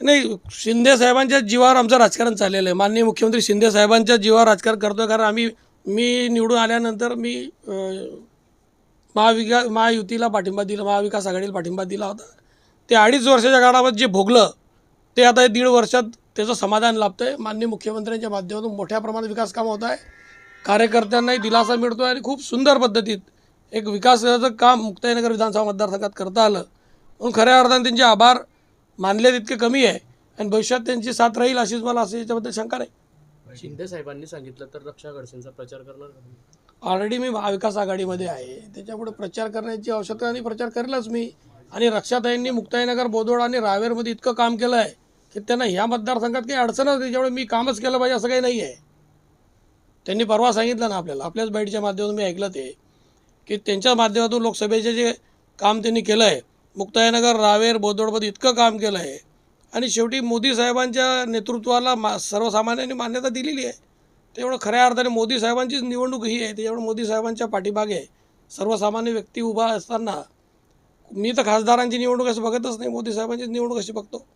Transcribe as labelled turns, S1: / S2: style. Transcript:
S1: नाही शिंदे साहेबांच्या जीवावर आमचं राजकारण चाललेलं आहे. माननीय मुख्यमंत्री शिंदे साहेबांच्या जीवावर राजकारण करतो कारण आम्ही मी निवडून आल्यानंतर मी अं, महाविका महायुतीला पाठिंबा दिला महाविकास आघाडीला पाठिंबा दिला होता. ते अडीच वर्षाच्या काळामध्ये जे भोगलं ते आता हे दीड वर्षात त्याचं समाधान लाभतं आहे माननीय मुख्यमंत्र्यांच्या माध्यमातून मोठ्या प्रमाणात विकास कामं होत आहे. कार्यकर्त्यांनाही दिलासा मिळतो आहे आणि खूप सुंदर पद्धतीत एक विकासाचं काम मुक्ताईनगर विधानसभा मतदारसंघात करता आलं. म्हणून खऱ्या अर्थाने त्यांचे आभार. मानले तितके कमी आहे. आणि भविष्यात त्यांची साथ राहील अशीच मला असं याच्याबद्दल शंका नाही.
S2: शिंदे साहेबांनी सांगितलं तर रक्षा खडसेंचा प्रचार करणार?
S1: ऑलरेडी मी महाविकास आघाडीमध्ये आहे. त्याच्यामुळे प्रचार करण्याची आवश्यकता आणि प्रचार करेलच मी. आणि रक्षाताईंनी मुक्ताईनगर बोदोड आणि रावेरमध्ये इतकं काम केलं आहे की त्यांना ह्या मतदारसंघात काही अडचणच नाही त्याच्यामुळे मी कामच केलं पाहिजे असं काही नाही आहे. त्यांनी परवा सांगितलं ना आपल्याला आपल्याच बाईटच्या माध्यमातून मी ऐकलं ते की त्यांच्या माध्यमातून लोकसभेचे जे काम त्यांनी केलं आहे मुक्ताईनगर रावेर बोदोडमध्ये इतकं काम केलं आहे. आणि शेवटी मोदी साहेबांच्या नेतृत्वाला मा सर्वसामान्यांनी मान्यता दिलेली आहे. तेवढं खऱ्या अर्थाने मोदी साहेबांचीच निवडणूक ही आहे. त्याच्यामुळे मोदी साहेबांच्या पाठीमागे सर्वसामान्य व्यक्ती उभा असताना मी तर खासदारांची निवडणूक असं बघतच नाही. मोदी साहेबांचीच निवडणूक अशी बघतो.